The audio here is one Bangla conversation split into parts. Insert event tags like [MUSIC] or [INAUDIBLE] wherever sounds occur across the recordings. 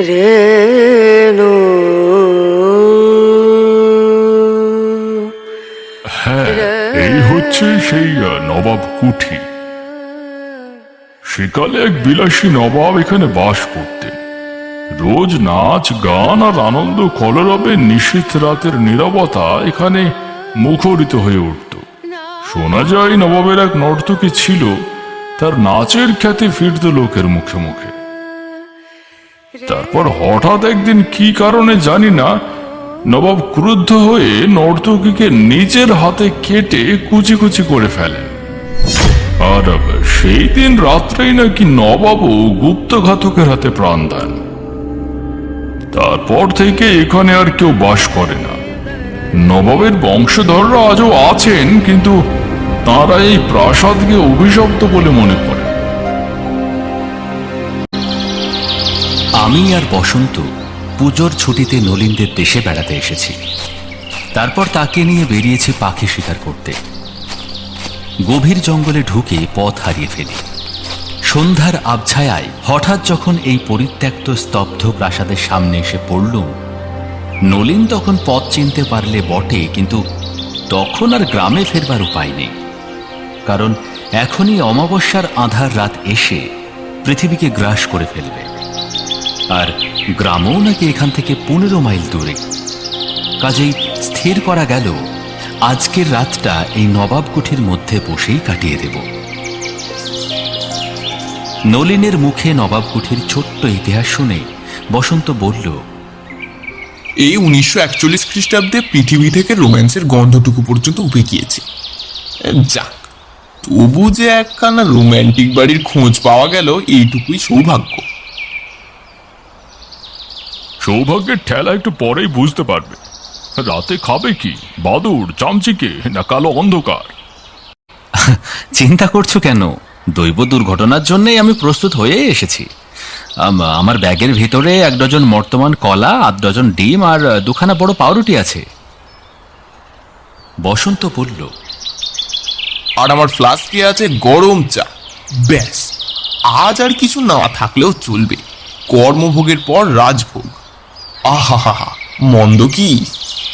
রেণু হ্যাঁ এই হচ্ছে সেই নবাব কুঠি। সেকালে এক বিলাসী নবাব এখানে বাস করতেন। রোজ নাচ গান আর আনন্দ কলরবে নিশীথ রাতের নীরবতা এখানে মুখরিত হয়ে উঠত। শোনা যায় নবাবের এক নর্তকী ছিল তার নাচের খ্যাতি ফিরত লোকের মুখে মুখে। তারপর হঠাৎ একদিন কি কারণে জানি না, নবাব ক্রুদ্ধ হয়ে নর্তকীকে নিজের হাতে কেটে কুচি কুচি করে ফেলেন আর সেই দিন রাত্রেই নাকি নবাবও গুপ্তঘাতকের হাতে প্রাণ দেন। তারপর থেকে এখানে আর কেউ বাস করে না। নবাবের বংশধররা আজও আছেন, কিন্তু তারা এই প্রাসাদকে অভিশপ্ত বলে মনে করে আমি আর বসন্ত পুজোর ছুটিতে নলিনদের দেশে বেড়াতে এসেছি। তারপর তাকে নিয়ে বেরিয়েছি পাখি শিকার করতে। গভীর জঙ্গলে ঢুকে পথ হারিয়ে ফেলি। সন্ধ্যার আবছায়ায় হঠাৎ যখন এই পরিত্যক্ত স্তব্ধ প্রাসাদের সামনে এসে পড়লুম, নলিন তখন পথ চিনতে পারলে বটে, কিন্তু তখন আর গ্রামে ফেরবার উপায় নেই। কারণ এখনই অমাবস্যার আধার রাত এসে পৃথিবীকে গ্রাস করে ফেলবে। আর গ্রামও নাকি এখান থেকে পনেরো মাইল দূরে। কাজেই স্থির করা গেল, আজকের রাতটা এই নবাব কুঠির মধ্যে বসেই কাটিয়ে দেব। নলিনের মুখে নবাব কুঠির ছোট্ট ইতিহাস শুনে বসন্ত বলল, এই উনিশশো একচল্লিশ খ্রিস্টাব্দে পৃথিবী থেকে রোম্যান্সের গন্ধটুকু পর্যন্ত উঠে গিয়েছে যাক, তবু যে একখানা রোম্যান্টিক বাড়ির খোঁজ পাওয়া গেল, এইটুকুই সৌভাগ্য। সৌভাগ্যের ঠেলা একটু পরেই বুঝতে পারবে। রাতে খাবে কি? বাদুর চামচিকে না কালো অন্ধকার? চিন্তা করছ কেন? দৈব দুর্ঘটনার জন্যই আমি প্রস্তুত হয়ে এসেছি। আমার ব্যাগের ভিতরে এক ডজন বর্তমান কলা আধ ডজন ডিম আর দুখানা বড় পাউরুটি আছে। বসন্ত বলল আর আমার ফ্লাস্কে আছে গরম চা। ব্যাস আজ আর কিছু না থাকলেও চলবে। কর্মভোগের পর রাজভোগ। আহা হা হা মন্দ কি?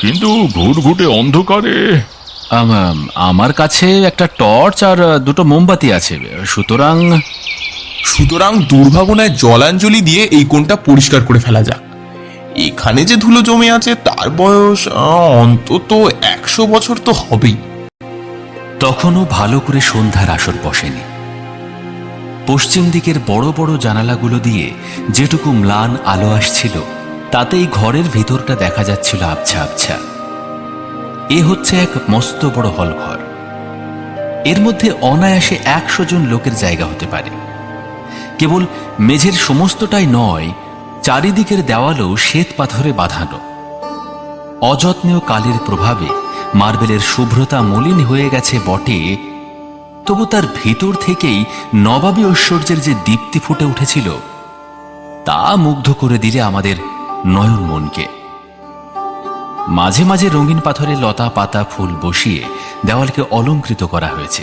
কিন্তু ঘুটঘুটে অন্ধকারে। আম- আমার কাছে একটা টর্চ আর দুটো মোমবাতি আছে। সুতরাং সুতরাং দুর্ভাবনায় জলাঞ্জলি দিয়ে এই কোণটা পরিষ্কার করে ফেলা যাক। এখানে যে ধুলো জমে আছে তার বয়স আহ, অন্তত একশো বছর তো হবেই। তখনও ভালো করে সন্ধ্যার আসর বসেনি। পশ্চিম দিকের বড় বড় জানালাগুলো দিয়ে যেটুকু ম্লান আলো আসছিল তাতেই ঘরের ভিতরটা দেখা যাচ্ছিল আবছা আবছা। এ হচ্ছে এক মস্ত বড় হল ঘর এর মধ্যে অনায়াসে একশো জন লোকের জায়গা হতে পারে। কেবল মেঝের সমস্তটাই নয়, চারিদিকের দেওয়ালও শ্বেত পাথরে বাঁধানো। অযত্নেও কালের প্রভাবে মার্বেলের শুভ্রতা মলিন হয়ে গেছে বটে, তবু তার ভেতর থেকেই নবাবী ঐশ্বর্যের যে দীপ্তি ফুটে উঠেছিল, তা মুগ্ধ করে দিলে আমাদের নয়ন মনকে। মাঝে মাঝে রঙিন পাথরে লতা পাতা ফুল বসিয়ে দেওয়ালকে অলঙ্কৃত করা হয়েছে।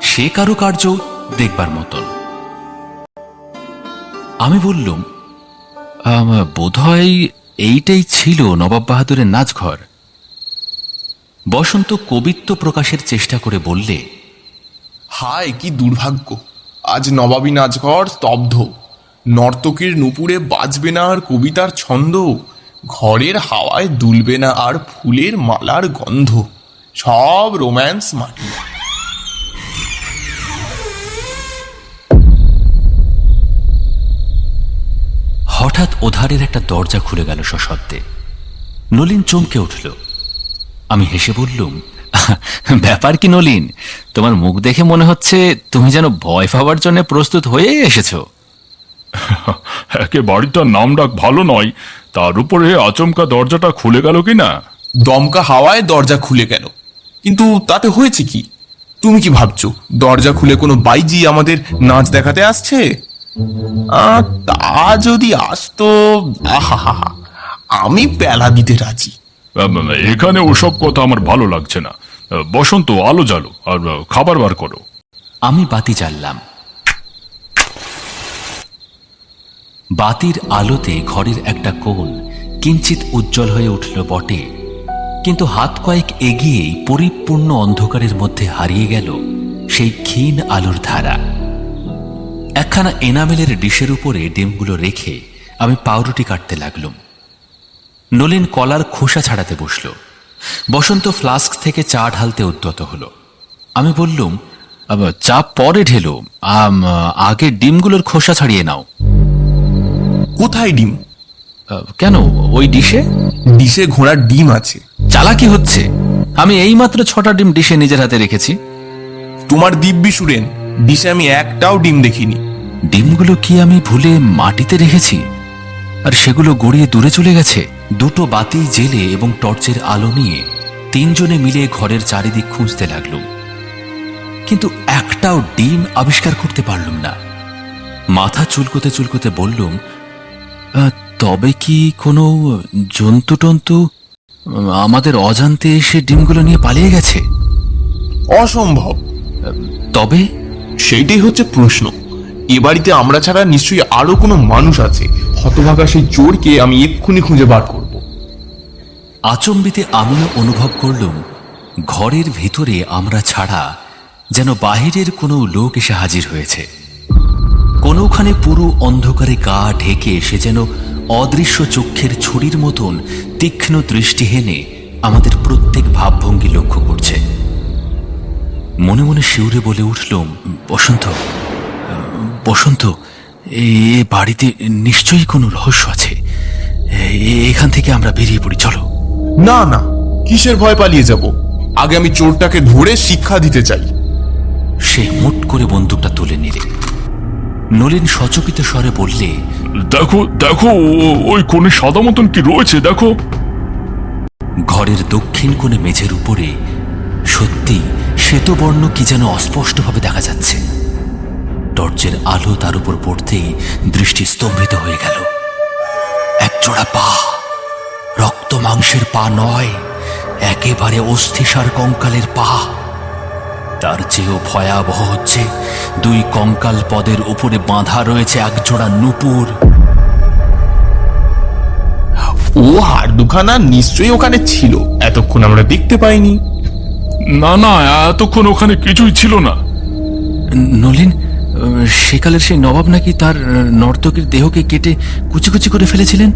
সে কারুকার্য দেখবার মতন। আমি বললুম বোধ হয় এইটাই ছিল নবাব বাহাদুরের নাচঘর। বসন্ত কবিত্ব প্রকাশের চেষ্টা করে বললে, হায়, কি দুর্ভাগ্য। আজ নবাবী নাচঘর স্তব্ধ। নর্তকীর নুপুরে বাজবে না আর কবিতার ছন্দ। ঘরের হাওয়ায় দুলবে না আর ফুলের মালার গন্ধ। সব রোম্যান্স মাটি। হঠাৎ ওধারের একটা দরজা খুলে গেল সশব্দে। নলিন চমকে উঠল। আমি হেসে বললুম ব্যাপার কি নলিন? তোমার মুখ দেখে মনে হচ্ছে তুমি যেন ভয় পাওয়ার জন্য প্রস্তুত হয়ে এসেছ। [LAUGHS] একে বাড়িটার নাম ডাক ভালো নয়। তার উপরে আচমকা দরজাটা খুলে গেল কি না দমকা হাওয়ায় দরজা খুলে গেল। কিন্তু তাতে হয়েছে কি? তুমি কি ভাবছ দরজা খুলে কোনো বাইজি আমাদের নাচ দেখাতে আসছে? আহ, তা যদি আসতো আহা আমি পেলা দিতে রাজি। এখানে ওসব কথা আমার ভালো লাগছে না। বসন্ত আলো জ্বালো আর খাবার বার করো। আমি বাতি জ্বাললাম। বাতির আলোতে ঘরের একটা কোণ কিঞ্চিত উজ্জ্বল হয়ে উঠল বটে। কিন্তু হাত কয়েক এগিয়েই পরিপূর্ণ অন্ধকারের মধ্যে হারিয়ে গেল সেই ক্ষীণ আলোর ধারা। একখানা এনামেলের ডিশের উপরে ডিমগুলো রেখে আমি পাউরুটি কাটতে লাগলুম। নলিন কলার খোসা ছাড়াতে বসল। বসন্ত ফ্লাস্ক থেকে চা ঢালতে উদ্যত হলো। আমি বললুম "আব, চা পরে ঢেলো। আগে ডিমগুলোর খোসা ছাড়িয়ে নাও। কোথায় ডিম? কেন? ওই ডিশে? ডিশে ঘোড়ার ডিম আছে। চালাকি হচ্ছে। আমি এইমাত্র ছটা ডিম ডিশে নিজের হাতে রেখেছি। তোমার দিব্যি সুরেন ডিশে আমি একটাও ডিম দেখিনি। ডিমগুলো কি আমি ভুলে মাটিতে রেখেছি? আর সেগুলো গড়িয়ে দূরে চলে গেছে। দুটো বাতি জেলে এবং টর্চের আলো নিয়ে তিনজনে মিলে ঘরের চারিদিক খুঁজতে লাগলুম। কিন্তু একটাও ডিম আবিষ্কার করতে পারলুম না। মাথা চুলকোতে চুলকোতে বললুম "আহ, তবে কি কোনো জন্তু টন্তু আমাদের অজান্তে এসে ডিমগুলো নিয়ে পালিয়ে গেছে? অসম্ভব। তবে? সেইটাই হচ্ছে প্রশ্ন। এ বাড়িতে আমরা ছাড়া নিশ্চয়ই আরও কোনো মানুষ আছে। হতভাগা সেই চোরকে আমি এক্ষুনি খুঁজে বার করব। আচম্বিতে আমিও অনুভব করলুম ঘরের ভিতরে আমরা ছাড়া যেন বাহিরের কোনো লোক এসে হাজির হয়েছে। কোনোখানে পুরো অন্ধকারে গা ঢেকে সে যেন অদৃশ্য চক্ষের ছুরির মতন তীক্ষ্ণ দৃষ্টি হেনে আমাদের প্রত্যেক ভাবভঙ্গি লক্ষ্য করছে। মনে মনে শিউরে বলে উঠলুম বসন্ত বসন্ত এ বাড়িতে নিশ্চয়ই কোনো রহস্য আছে। এখান থেকে আমরা বেরিয়ে পড়ি চলো। না না কিসের ভয় পালিয়ে যাব? আগে আমি চোরটাকে ধরে শিক্ষা দিতে চাই। সে মুট করে বন্দুকটা তুলে নিলে। নলিন সচকিত স্বরে বললে দেখো দেখো ওই কোণে সাদা মতন কি রয়েছে দেখো। ঘরের দক্ষিণ কোণে মেঝের উপরে সত্যি শ্বেতবর্ণ কি যেন অস্পষ্টভাবে দেখা যাচ্ছে। টর্চের আলো তার উপর পড়তেই দৃষ্টি স্তম্ভিত হয়ে গেল। একজোড়া পা রক্ত মাংসের পা নয় একেবারে অস্থিসার কঙ্কালের পা। তার চেয়েও ভয়াবহ হচ্ছে দুই কঙ্কাল পদের উপরে বাঁধা রয়েছে একজোড়া নুপুর। ও হাড় দুখানা নিশ্চয়ই ওখানে ছিল। এতক্ষণ আমরা দেখতে পাইনি। না না এতক্ষণ ওখানে কিছুই ছিল না। নলিন সেকালের সেই নবাব নাকি তার নর্তকীর দেহকে কেটে কুচি কুচি করে ফেলেছিলেন?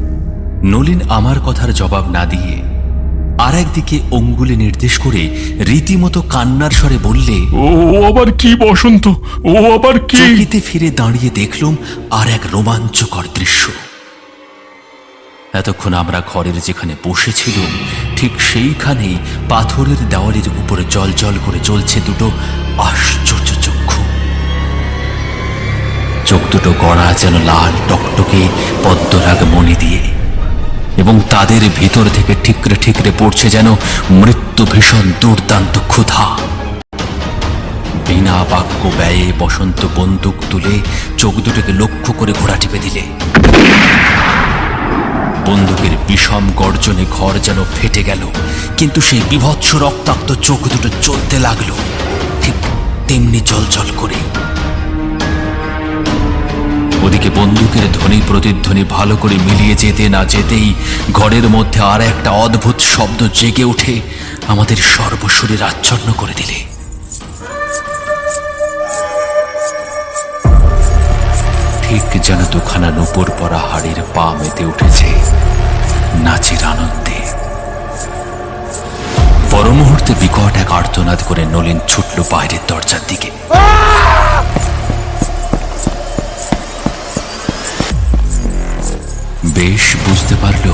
নলিন আমার কথার জবাব না দিয়ে আর একদিকে অঙ্গুলে নির্দেশ করে রীতিমতো কান্নার স্বরে বললে ও আবার কি বসন্ত? ও আবার কি? চকিতে ফিরে দাঁড়িয়ে দেখলুম আর এক রোমাঞ্চকর দৃশ্য। এতক্ষণ আমরা ঘরের যেখানে বসেছিলাম ঠিক সেইখানেই পাথরের দেওয়ালের উপরে জল জল করে চলছে দুটো আশ্চর্য চক্ষু। চোখ দুটো গড়া যেন লাল টকটকে পদ্মরাগ মণি দিয়ে। এবং তাদের ভিতর থেকে ঠিকরে ঠিকরে পড়ছে যেন মৃত্যু ভীষণ দুর্দান্ত ক্ষুধা। বিনা বাক্য ব্যয়ে বসন্ত বন্দুক তুলে চোখ দুটোকে লক্ষ্য করে ঘোড়া টিপে দিলে। বন্দুকের বিষম গর্জনে ঘর যেন ফেটে গেল, কিন্তু সেই বিভৎস রক্তাক্ত চোখ দুটো চলতে লাগল। ঠিক তেমনি জল করে ওদিকে বন্দুকের ধ্বনি প্রতিধ্বনি ভালো করে মিলিয়ে যেতে না যেতেই ঘরের মধ্যে আর একটা অদ্ভুত শব্দ জেগে উঠে আমাদের সর্বশরীর আচ্ছন্ন করে দিলে। ঠিক যেন দুখানা নুপুর পরা হাড়ির পা মেতে উঠেছে নাচের আনন্দে। পর মুহূর্তে বিকট এক আর্তনাদ করে নলিন ছুটল বাইরের দরজার দিকে। বেশ বুঝতে পারল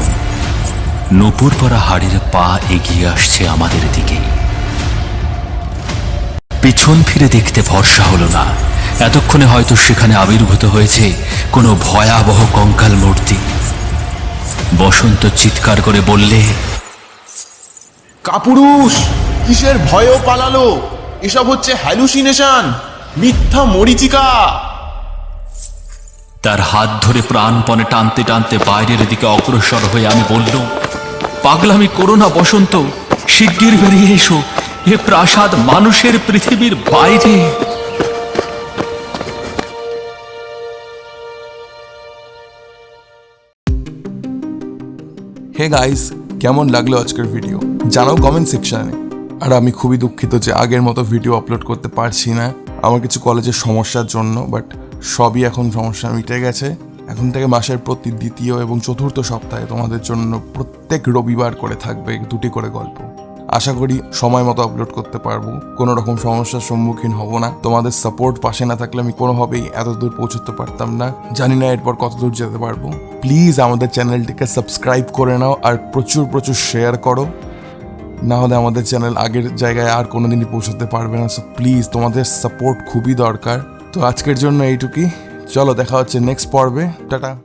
নপুর পরা হাড়ির পা এগিয়ে আসছে আমাদের দিকেই পিছন ফিরে দেখতে ভরসা হলো না। এতক্ষণে হয়তো সেখানে আবির্ভূত হয়েছে কোনো ভয়াবহ কঙ্কাল মূর্তি। বসন্ত চিৎকার করে বললে, কাপুরুষ, কিসের ভয়ও পালালো? এসব হচ্ছে হ্যালুসিনেশন মিথ্যা মরিচিকা। তার হাত ধরে প্রাণপণে টানতে টানতে বাইরের দিকে অগ্রসর হয়ে আমি বললুম, পাগলামি করো না বসন্ত, শিগগির বেরিয়ে এসো, এ প্রাসাদ মানুষের পৃথিবীর বাইরে। হে গাইস, কেমন লাগল আজকের ভিডিও? জানাও কমেন্ট সেকশনে আর আমি খুবই দুঃখিত যে আগের মতো ভিডিও আপলোড করতে পারছি না। আমার কিছু কলেজের সমস্যার জন্য বাট সবই এখন সমস্যা মিটে গেছে। এখন থেকে মাসের প্রতি দ্বিতীয় এবং চতুর্থ সপ্তাহে তোমাদের জন্য প্রত্যেক রবিবার করে থাকবে দুটি করে গল্প। আশা করি সময় মতো আপলোড করতে পারব, কোনো রকম সমস্যার সম্মুখীন হব না। তোমাদের সাপোর্ট পাশে না থাকলে আমি কোনোভাবেই এত দূর পৌঁছতে পারতাম না। জানি না এরপর কত দূর যেতে পারব। প্লিজ আমাদের চ্যানেলটিকে সাবস্ক্রাইব করে নাও আর প্রচুর প্রচুর শেয়ার করো। না হলে আমাদের চ্যানেল আগের জায়গায় আর কোনোদিনই পৌঁছতে পারবে না। সো প্লিজ তোমাদের সাপোর্ট খুবই দরকার। তো আজকের জন্য এইটুকুই। চলো দেখা হচ্ছে নেক্সট পর্বে। টাটা।